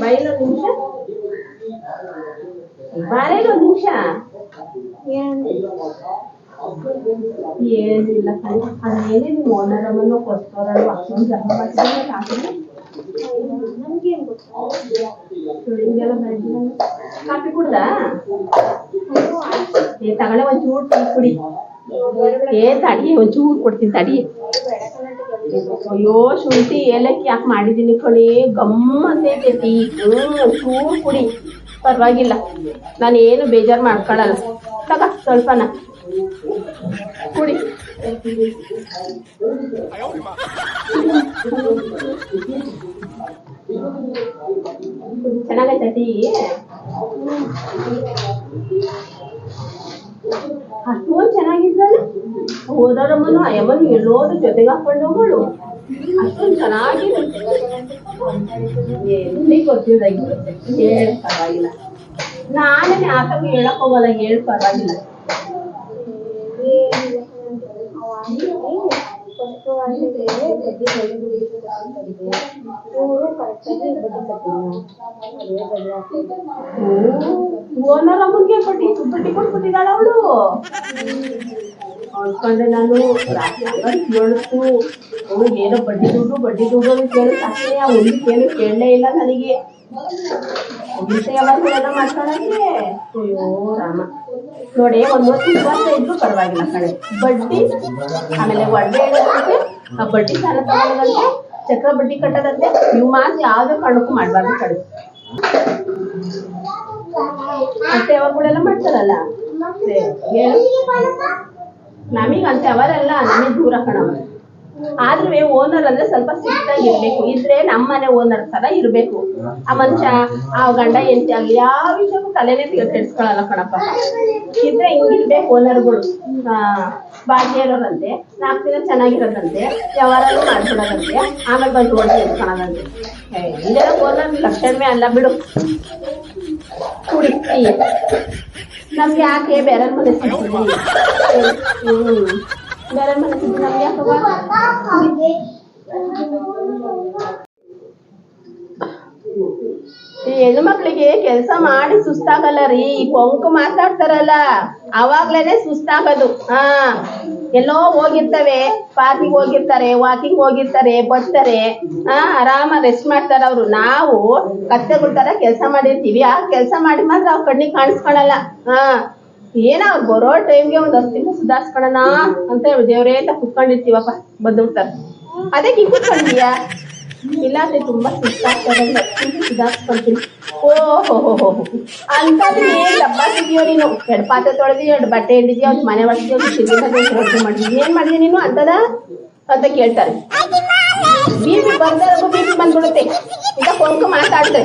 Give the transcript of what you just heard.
ಬೈಲ್ ಒಂದು ನಿಮಿಷ ಬಾರೇನು ಒಂದು ನಿಮಿಷ ಏನಿಲ್ಲ ಕಣೆ ಅದೇನೇ ನೀವು ಓನರಮ್ಮನ್ನು ಕೊಡ್ತಾರಲ್ವ ಅಷ್ಟೊಂದು ಜಪ ಮಾಡ್ತಿದ್ರೆ ಹಾಕಿದ್ರೆ ನಮ್ಗೇನ್ ಗೊತ್ತಾ ಹಿಂಗೆಲ್ಲ ಬೆಳೆದಿಲ್ಲ ಕಾಫಿ ಕುಡ್ದಾ ಏ ತಗೊಳ್ಳೆ ಒಂಚೂರು ಟೀ ಕುಡಿ ಏ ತಡಿ ಒಂಚೂರು ಕೊಡ್ತೀನಿ ತಡಿ ಅಯ್ಯೋ, ಶುಂಠಿ ಏಲಕ್ಕಿ ಯಾಕೆ ಮಾಡಿದ್ದೀನಿ ಕಣಿ? ಗಮ್ಮತ್ತೈತೆ ಟೀ ಹ್ಞೂ ಒಂಚೂರು ಕುಡಿ. ಪರವಾಗಿಲ್ಲ. ನಾನು ಏನು ಬೇಜಾರು ಮಾಡ್ಕೊಳಲ್ಲ. ತಗ, ಸ್ವಲ್ಪನ. ಕುಡಿ. ಚೆನ್ನಾಗೈತೆ ಅಷ್ಟೊಂದು ಚೆನ್ನಾಗಿದ್ರಲ್ಲ? ಓದೋರಮ್ಮನು ಅಯ್ಯಮ್ಮನು ಎಲ್ಲೋದು ಜೊತೆಗೆ ಹಾಕೊಂಡು ಹೋಗೋಳು. ಅಷ್ಟೊಂದು ಚೆನ್ನಾಗಿರುತ್ತೆ ಎಲ್ಲಿ ಗೊತ್ತಿದ್ದಾಗಿರುತ್ತೆ ಹೇಳ ಪರವಾಗಿಲ್ಲ. ನಾನೇ ಆತಂಕ ಹೇಳಕ್ ಹೋಗಲ್ಲ ಹೇಳ ಪರವಾಗಿಲ್ಲ. ಫಸ್ಟ್ ಬೇರೆ ಬಡ್ಡಿ ಇವರು ಕರೆಕ್ಟಾಗಿ ಬಡ್ಡಿ ಕಟ್ಟಿಲ್ಲ ಅದೇ ಬಡ್ಡಿ ಬಡ್ಡಿ ಅವಳು. ಅನ್ಕೊಂಡೆ ನಾನು. ರಾತ್ರಿ ಕೇಳಿಸ್ತು ಅವ್ರಿಗೆ ಏನೋ ಬಡ್ಡಿ ದುಡ್ಡು ಬಡ್ಡಿ ದುಡ್ಡು ಅಂತ ಕೇಳಿದ ತಕ್ಷಣ ಏನು ಕೇಳಲೇ ಇಲ್ಲ ನನಗೆ. ವಿಷಯ ಯಾವಾಗ ಮಾಡ್ಕೊಳಕ್ಕೆ ಅಯ್ಯೋ, ರಾಮ. ನೋಡಿ, ಒಂದು ವರ್ಷ ಬಂದ ಇದ್ರು ಪರವಾಗಿಲ್ಲ ಕಡೆ ಬಡ್ಡಿ, ಆಮೇಲೆ ಒಡ್ಡೆ ಇಡೋದಂತೆ ಆ ಬಡ್ಡಿ ಸಾಲ ತಗೊಳ್ಳೋದಂತೆ ಚಕ್ರ ಬಡ್ಡಿ ಕಟ್ಟೋದಂತೆ ನೀವು ಮಾತ್ರ ಯಾವುದೇ ಕಾರಣಕ್ಕೂ ಮಾಡಬಾರ್ದು ಕಡೆ ಮತ್ತೆ ಯಾವಾಗಳೆಲ್ಲ ಮಾಡ್ತಾರಲ್ಲ? ನಮಗಂತೆ ಅವರೆಲ್ಲ ನಮಗೆ ದೂರ ಕಣವ ಆದ್ರೆ ಓನರ್ ಅಂದ್ರೆ ಸ್ವಲ್ಪ ಸಿಕ್ತಾಗಿ ಇರ್ಬೇಕು ಇದ್ರೆ ನಮ್ಮನೆ ಓನರ್ ತರ ಇರ್ಬೇಕು. ಆ ಮನುಷ್ಯ, ಆ ಗಂಡ ಎಂತಿ ಆಗ್ಲಿ ಯಾವ ವಿಷಯಕ್ಕೂ ತಲೆನೇ ಕೆಡ್ಸ್ಕೊಳಲ್ಲ ಕಣಪ್ಪ. ಇದ್ರೆ ಹಿಂಗಿರ್ಬೇಕು ಓನರ್ಗಳು ಬಾಕಿ ಇರೋರಂತೆ, ನಾಲ್ಕು ದಿನ ಚೆನ್ನಾಗಿರೋದಂತೆ ವ್ಯವಹಾರನೂ ಮಾಡ್ಕೊಳ್ಳೋದಂತೆ ಆಮೇಲೆ ಬಂದು ಓಡಿ ಇಟ್ಕೊಳೋದಂತೆ ಹಿಂಗೆಲ್ಲ ಓನರ್ ಲಕ್ಷಣವೇ ಅಲ್ಲ ಬಿಡು. ಕುಡಿ. ನಮ್ಗೆ ಯಾಕೆ ಬೇರೆ ಮನೆ ಸಿಗ್ತೀವಿ ಹೆಣ್ಣು ಮಕ್ಳಿಗೆ ಕೆಲಸ ಮಾಡಿ ಸುಸ್ತಾಗಲ್ಲ ರೀ ಈ ಕೊಂಕು ಮಾತಾಡ್ತಾರಲ್ಲ ಅವಾಗ್ಲೇನೆ ಸುಸ್ತಾಗದು. ಹಾ, ಎಲ್ಲೋ ಹೋಗಿರ್ತವೆ, ಪಾರ್ಕಿಂಗ್ ಹೋಗಿರ್ತಾರೆ, ವಾಕಿಂಗ್ ಹೋಗಿರ್ತಾರೆ, ಬರ್ತಾರೆ. ಆ ಆರಾಮ ರೆಸ್ಟ್ ಮಾಡ್ತಾರೆ ಅವರು. ನಾವು ಕತ್ತೆಗಳ ತರ ಕೆಲಸ ಮಾಡಿರ್ತೀವಿ. ಆ ಕೆಲಸ ಮಾಡಿ ಮಾತ್ರ ಅವ್ರ ಕಣ್ಣಿಗೆ ಕಾಣಿಸ್ಕೊಳಲ್ಲ. ಹಾ ಏನ ಬರೋ ಟೈಮ್ಗೆ ಒಂದ್ ಹತ್ತು ತಿಂಗಳು ಸುಧಾರಿಸ್ಕೊಳೋಣ ಅಂತ ದೇವ್ರೇ ಅಂತ ಕುತ್ಕೊಂಡಿರ್ತೀವಪ್ಪ, ಬಂದ್ಬಿಡ್ತಾರೆ. ಅದೇ ಹಿಂಗ್ ಕುತ್ಕೊಂಡಿದ್ಯಾ? ಇಲ್ಲ ಅಂದ್ರೆ ತುಂಬಾ ಸುಸ್ತಾಗ್ತದೆ ಸುಧಾರಿಸ್ಕೊಳ್ತೀನಿ ಓ ಹೋ ಹೋ ಹೋ ಅಂತಂದ್ರೆ ಡಬ್ಬ ಸಿಗಿಯೋ ನೀನು? ಎರಡು ಪಾತ್ರೆ ತೊಳೆದಿ ಎರಡು ಬಟ್ಟೆ ಹಿಡಿದ್ಯಾ ಒಂದು ಮನೆ ಒಳಗೆ ಒಂದು ಚಿನ್ನ ರೊಟ್ಟಿ ಮಾಡಿದ್ವಿ ಏನ್ ಮಾಡಿದ್ಯ ನೀನು ಅಂತದ ಅಂತ ಕೇಳ್ತಾರೆ. ಬಿ ಪಿ ಬರ್ದೇ ಬಿ ಪಿ ಬಂದ್ಬಿಡುತ್ತೆ. ಈಗ ಕೊಂಕು ಮಾತಾಡ್ತಾರೆ